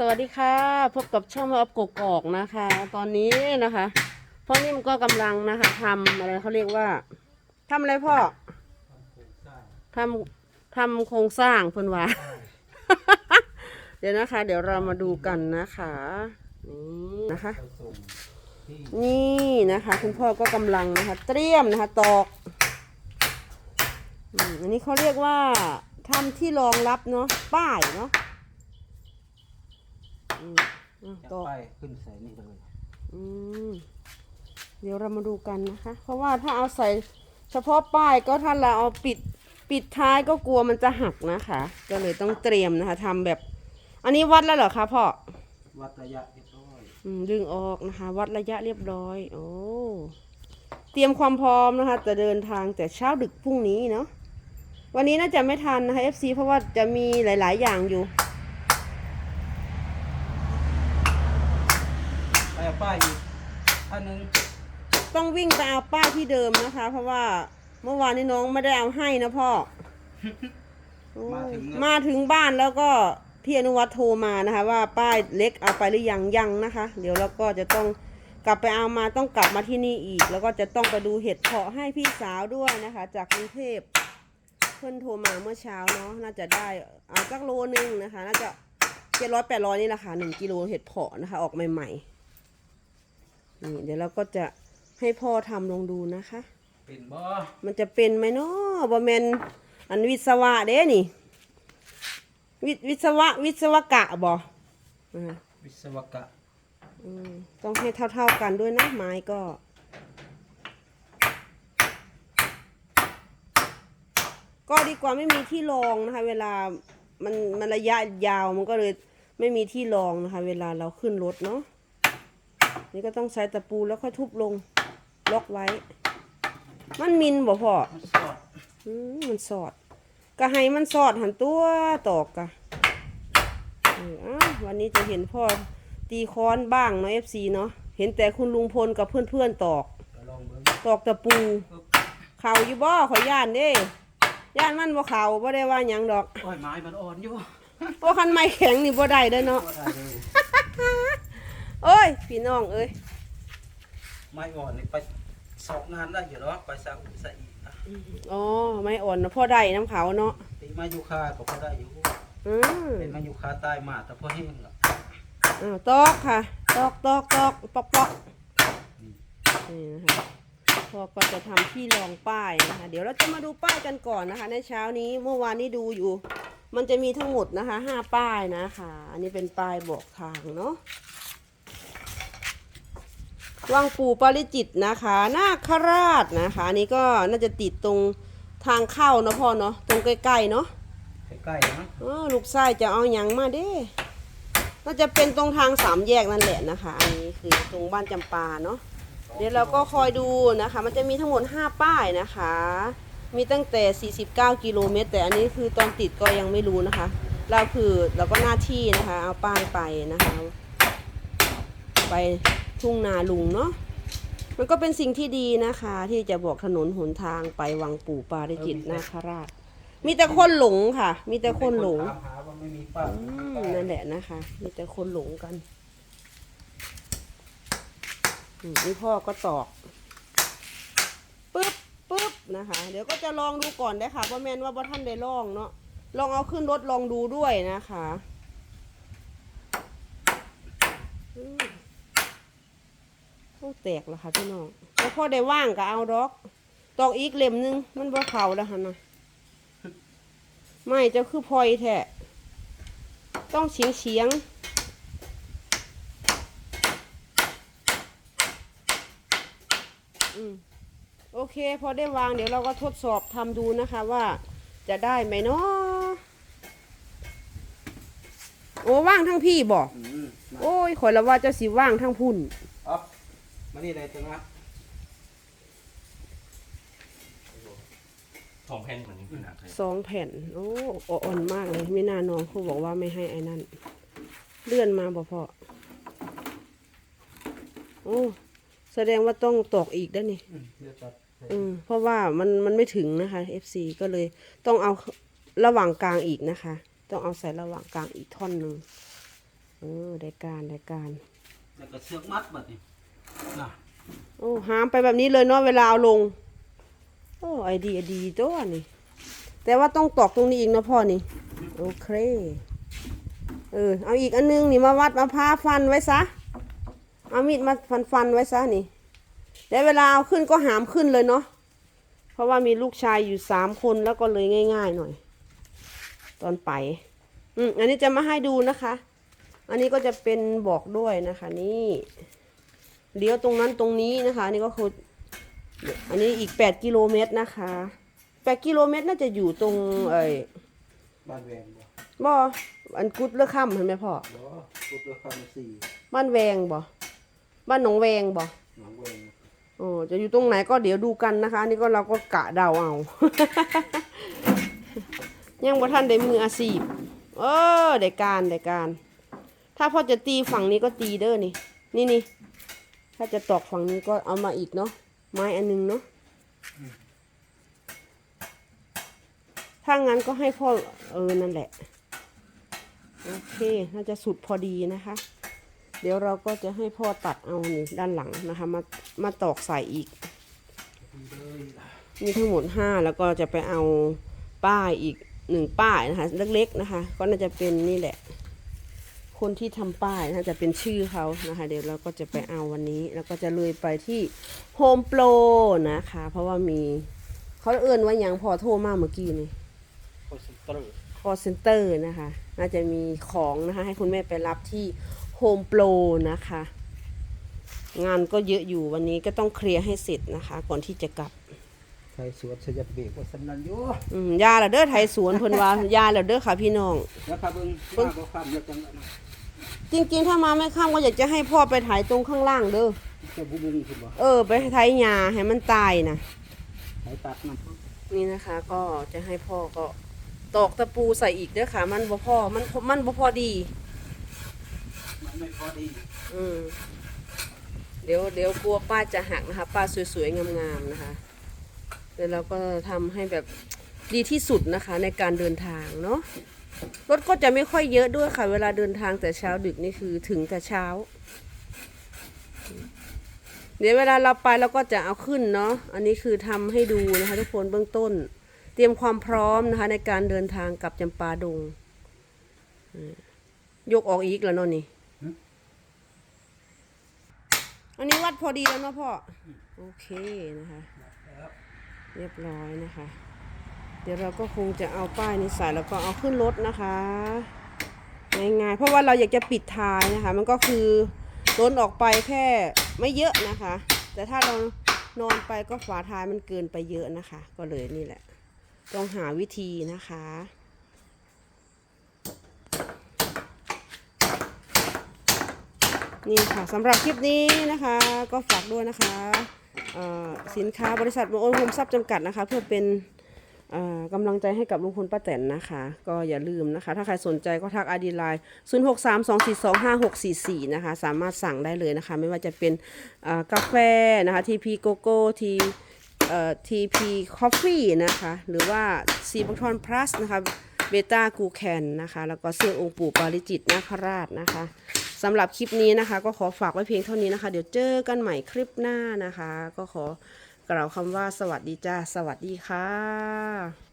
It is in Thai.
สวัสดีค่ะ พบกับช่องมาอัพกกอกนะคะ ตอนนี้นะคะพ่อนิ่มก็กำลังนะคะทำอะไรเขาเรียกว่าทำอะไรพ่อทำทำโครงสร้างเพิ่อนว่าเดี๋ยวนะคะ เดี๋ยวเรามาดูกันนะคะนี่นะคะ นี่นะคะ คุณพ่อก็กำลังนะคะ เตรียมนะคะ ตอกอันนี้เขาเรียกว่าทำที่รองรับเนาะป้ายเนาะ อืมอะจะตอกไปขึ้นใส่นี่เลยอืมเดี๋ยวเรามาดูกันนะคะ เพราะว่าถ้าเอาใส่เฉพาะป้ายก็ถ้าเราเอาปิดปิดท้ายก็กลัวมันจะหักนะคะ ก็เลยต้องเตรียมนะคะทำแบบ อันนี้วัดแล้วเหรอคะพ่อวัดระยะเรียบร้อยอืมดึงออกนะคะ วัดระยะเรียบร้อย โอ้เตรียมความพร้อมนะคะ จะเดินทางแต่เช้าดึกพรุ่งนี้เนาะวันนี้น่าจะไม่ทันนะคะ FC เพราะว่าจะมีหลาย ๆ อย่างอยู่ ไปเอาป้ายอีก อันหนึงต้องวิ่งไปเอาป้ายที่เดิมนะคะ เพราะว่าเมื่อวานนี้น้องไม่ได้เอาให้นะพ่อโอ้ยมาถึงบ้านแล้วก็พี่อนุวัฒน์โทรมานะคะ ว่าป้ายเล็กเอาไปหรือยังยังนะคะ เดี๋ยวเราก็จะต้องกลับไปเอามาต้องกลับมาที่นี่อีก แล้วก็จะต้องไปดูเห็ดเพาะให้พี่สาวด้วยนะคะ จากกรุงเทพเพื่อนโทรมาเมื่อเช้าเนาะน่าจะได้เอาสักโลนึงนะคะ น่าจะเจ็ดร้อยแปดร้อยนี่แหละค่ะหนึ่งกิโลเห็ดเพาะนะคะ ออกใหม่ๆ นี่เดี๋ยวเราก็จะให้พ่อทำลองดูนะคะ เป็นบ่มันจะเป็นไหมเนาะบ่แมนอันวิศวะเด้นี่ วิวิศวะวิศวกะบ่อ่าวิศวกะอืมต้องให้เท่าๆกันด้วยนะไม้ก็ก็ดีกว่าไม่มีที่รองนะคะ เวลามันมันระยะยาวมันก็เลยไม่มีที่รองนะคะ เวลาเราขึ้นรถเนาะ นี่ก็ต้องใช้ตะปูแล้วค่อยทุบลง ล็อกไว้ มันมินบ่พอมันสอดอืมมันสอด ก็ให้มันสอดหันตัวตอกกะเอออ้าววันนี้จะเห็นพ่อตีค้อนบ้างเนาะเอฟซีเนาะ เห็นแต่คุณลุงพลกับเพื่อนๆตอกก็ลองเบิ่งตอกตะปู เข่าอยู่บ่ขอย่านเด้ย่านมันบ่เข่าบ่ได้ว่าหยังดอก โอ้ยไม้มันอ่อนอยู่เพราะคันไม้แข็งนี่บ่ได้เด้อเนาะ บ่ได้เลยเอ้ย พี่น้องเอ้ยไม้อ่อนนี่ไปสอบงานได้อยู่เนาะไปสั่งใส่อีกอะอ๋อไม้อ่อนนะพ่อได้น้ำเขาเนาะตีไม้ยูคาก็พอได้อยู่อืมเป็นไม้ยูคาใต้มาแต่พอแห้งละอ้าวตอกค่ะ ตอกตอกตอกปอกปอกนี่นะคะพ่อก็จะทำที่รองป้ายนะคะ เดี๋ยวเราจะมาดูป้ายกันก่อนนะคะ ในเช้านี้เมื่อวานนี้ดูอยู่ มันจะมีทั้งหมดนะคะห้าป้ายนะคะ อันนี้เป็นป้ายบอกทางเนาะ วังปู่ปาริจิตนะคะนาคราชนะคะอันนี้ก็น่าจะติดตรงทางเข้าเนาะพ่อเนาะตรงใกล้ๆเนาะใกล้ๆนะอ๋อลูกไส้จะเอาหยังมาเด้น่าจะเป็นตรงทางสามแยกนั่นแหละนะคะ อันนี้คือตรงบ้านจำปาเนาะเดี๋ยวเราก็คอยดูนะคะ มันจะมีทั้งหมด 5 ป้ายนะคะ มีตั้งแต่ 49 กิโลเมตร แต่อันนี้คือตอนติดก็ยังไม่รู้นะคะ เราคือเราก็หน้าที่นะคะ เอาป้ายไปนะคะ ไป ทุ่งนาลุงเนาะมันก็เป็นสิ่งที่ดีนะคะ ที่จะบอกถนนหนทางไปวังปู่ปาริจิตนาคราช มีแต่คนหลงค่ะ มีแต่คนหลงนั่นแหละนะคะ มีแต่คนหลงกันนี่พ่อก็ตอกปึ๊บปึ๊บนะคะ เดี๋ยวก็จะลองดูก่อนได้ค่ะว่าแมนว่าบ่ท่านได้ลองเนาะลองเอาขึ้นรถลองดูด้วยนะคะ อืมต้องแตกแล้วค่ะพี่น้องแล้วพ่อได้ว่างก็เอาดอก ตอกอีกเล่มหนึง มันบ่เข่าแล้วฮะนะไม่เจะคือพลอยแท้ต้องเฉียงเฉียงอืมโอเค พอได้วางเดี๋ยวเราก็ทดสอบทำดูนะคะว่าจะได้ไหมเนาะโอ้ว่างทั้งพี่บอกอืมมาโอ้ยขอยละว่าเจะสิว่างทั้งพุ่นอ๊อฟ มานี่เลยจังนะสองแผ่นเหมือนนี้คือหนักเลยสองแผ่น โอ้อ่อนมากเลยไม่น่าน้องเขาบอกว่าไม่ให้ไอ้นั่น เลื่อนมาบ่พอโอ้ แสดงว่าต้องตอกอีกได้วนี่อืมเดี๋ยวตัดให้อืมเพราะว่ามันมันไม่ถึงนะคะ FC ก็เลยต้องเอาระหว่างกลางอีกนะคะ ต้องเอาใส่ระหว่างกลางอีกท่อนหนึ่งเออได้การได้การ แล้วก็เชือกมัดบัดนี้ นะโอ้หามไปแบบนี้เลยเนาะเวลาเอาลง โอ้ไอดียดีตัวนี่ แต่ว่าต้องตอกตรงนี้อีกนะพ่อนี่ โอเค เออ เอาอีกอันนึงนี่มาวัดมาพาฟันไว้ซะ เอามีดมาฟันฟันไว้ซะนี่ แล้วเวลาเอาขึ้นก็หามขึ้นเลยเนาะ เพราะว่ามีลูกชายอยู่สามคนแล้วก็เลยง่าย ๆ หน่อย ตอนไป อืมอันนี้จะมาให้ดูนะคะ อันนี้ก็จะเป็นบอกด้วยนะคะนี่ เลี้ยวตรงนั้นตรงนี้นะคะอันนี่ก็คืออันนี้อีก8กิโลเมตรนะคะ8กิโลเมตรน่าจะอยู่ตรงเอ้ยบ้านแวงบ่บ่อันกุดเลือกค่ำเห็นไหมพ่อบ่พุทธคำสี่บ้านแวงบ่บ้านหนองแวงบ่หนองแวงโอ้จะอยู่ตรงไหนก็เดี๋ยวดูกันนะคะอันนี่ก็เราก็กะเดาเอา ยังบ่ท่านได้มืออาชีพเออได้การได้การ ถ้าพ่อจะตีฝั่งนี้ก็ตีเด้อนี่ นี่นี่ ถ้าจะตอกฝั่งนี้ก็เอามาอีกเนาะไม้อันหนึงเนาะถ้างั้นก็ให้พ่อเออนั่นแหละ โอเคน่าจะสุดพอดีนะคะ เดี๋ยวเราก็จะให้พ่อตัดเอานี่ด้านหลังนะคะ มามาตอกใส่อีก มีทั้งหมดห้าแล้วก็จะไปเอาป้ายอีกหนึ่งป้ายนะคะ เล็กๆนะคะ ก็น่าจะเป็นนี่แหละ คนที่ทำป้ายน่าจะเป็นชื่อเขานะคะ เดี๋ยวเราก็จะไปเอาวันนี้ แล้วก็จะเลยไปที่โฮมโปรนะคะ เพราะว่ามีเขาเอื้อนว่าอย่างพอโทรมาเมื่อกี้นี่โคสเตอร์ call center นะคะ น่าจะมีของนะคะ ให้คุณแม่ไปรับที่โฮมโปรนะคะ งานก็เยอะอยู่วันนี้ก็ต้องเคลียร์ให้เสร็จนะคะ ก่อนที่จะกลับ ไทยสวนสยับเบรกว่าสำนันอยู่อืมยาแล้วเด้อไทยสวนเพิ่นว่ายาแล้วเด้อค่ะพี่น้อง แล้วค่ะเบิ่ง มาบ่ข้ามแล้วจังอันนั้นจริงๆ ถ้ามาไม่ข้ามก็อยากจะให้พ่อไปถ่ายตรงข้างล่างเด้อ จะบุบุงขึ้นบ่เออ ไปถ่ายหญ้าให้มันตายนะ สายตัดนำนี่นะคะก็จะให้พ่อก็ตอกตะปูใส่อีกเด้อค่ะ มันบ่พอมันมันบ่พอดี มันไม่พอดีอืมเดี๋ยวเดี๋ยวกลัวป้าจะหักนะคะ ป้าสวยๆงามๆนะคะ เดี๋ยวเราก็ทำให้แบบดีที่สุดนะคะในการเดินทางเนาะรถก็จะไม่ค่อยเยอะด้วยค่ะ เวลาเดินทางแต่เช้าดึกนี่คือถึงแต่เช้า เดี๋ยวเวลาเราไปเราก็จะเอาขึ้นเนาะอันนี้คือทำให้ดูนะคะ ทุกคนเบื้องต้น เตรียมความพร้อมนะคะ ในการเดินทางกับจำปาดง ยกออกอีกแล้วเนาะนี่อันนี้วัดพอดีแล้วเนาะพ่อ โอเคนะคะ เรียบร้อยนะคะ เดี๋ยวเราก็คงจะเอาป้ายนี้ใส่แล้วก็เอาขึ้นรถนะคะง่ายๆเพราะว่าเราอยากจะปิดท้ายนะคะ มันก็คือล้นออกไปแค่ไม่เยอะนะคะ แต่ถ้าเรานอนไปก็ฝาท้ายมันเกินไปเยอะนะคะ ก็เลยนี่แหละ ต้องหาวิธีนะคะนี่ค่ะสำหรับคลิปนี้นะคะ ก็ฝากด้วยนะคะ สินค้าบริษัทโอนโฮมทรัพย์จำกัดนะคะ เพื่อเป็นกำลังใจให้กับลุงพลป้าแตนนะคะ ก็อย่าลืมนะคะ ถ้าใครสนใจก็ทักอดีไลน์0 6 3 2 4 2 5 6 4 4 นะคะ สามารถสั่งได้เลยนะคะ ไม่ว่าจะเป็นกาแฟนะคะ TP Coco T เอ่อ TP Coffee นะคะ หรือว่า c b o t o n Plus นะคะเบต้ากูแคนนะคะ แล้วก็เสื้อองค์ปู่ปาริจิตนาคราชนะคะ สำหรับคลิปนี้นะคะ ก็ขอฝากไว้เพียงเท่านี้นะคะ เดี๋ยวเจอกันใหม่คลิปหน้านะคะ ก็ขอกล่าวคำว่าสวัสดีจ้า สวัสดีค่ะ